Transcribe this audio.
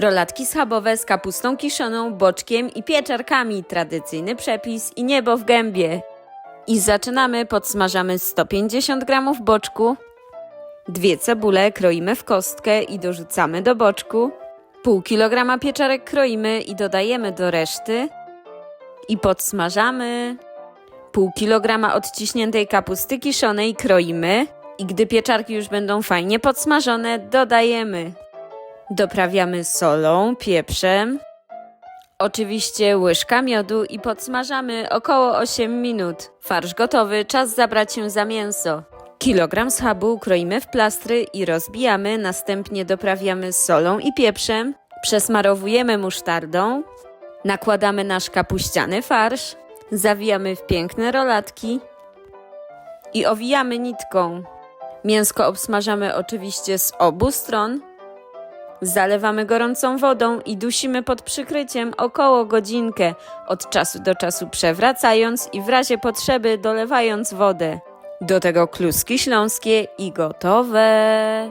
Rolatki schabowe z kapustą kiszoną, boczkiem i pieczarkami. Tradycyjny przepis i niebo w gębie. I zaczynamy. Podsmażamy 150 gramów boczku. Dwie cebule kroimy w kostkę i dorzucamy do boczku. Pół kilograma pieczarek kroimy i dodajemy do reszty. I podsmażamy. Pół kilograma odciśniętej kapusty kiszonej kroimy. I gdy pieczarki już będą fajnie podsmażone, dodajemy. Doprawiamy solą, pieprzem. Oczywiście łyżka miodu i podsmażamy około 8 minut. Farsz gotowy, czas zabrać się za mięso. Kilogram schabu kroimy w plastry i rozbijamy, następnie doprawiamy solą i pieprzem. Przesmarowujemy musztardą. Nakładamy nasz kapuściany farsz. Zawijamy w piękne rolatki i owijamy nitką. Mięsko obsmażamy oczywiście z obu stron. Zalewamy gorącą wodą i dusimy pod przykryciem około godzinkę, od czasu do czasu przewracając i w razie potrzeby dolewając wodę. Do tego kluski śląskie i gotowe.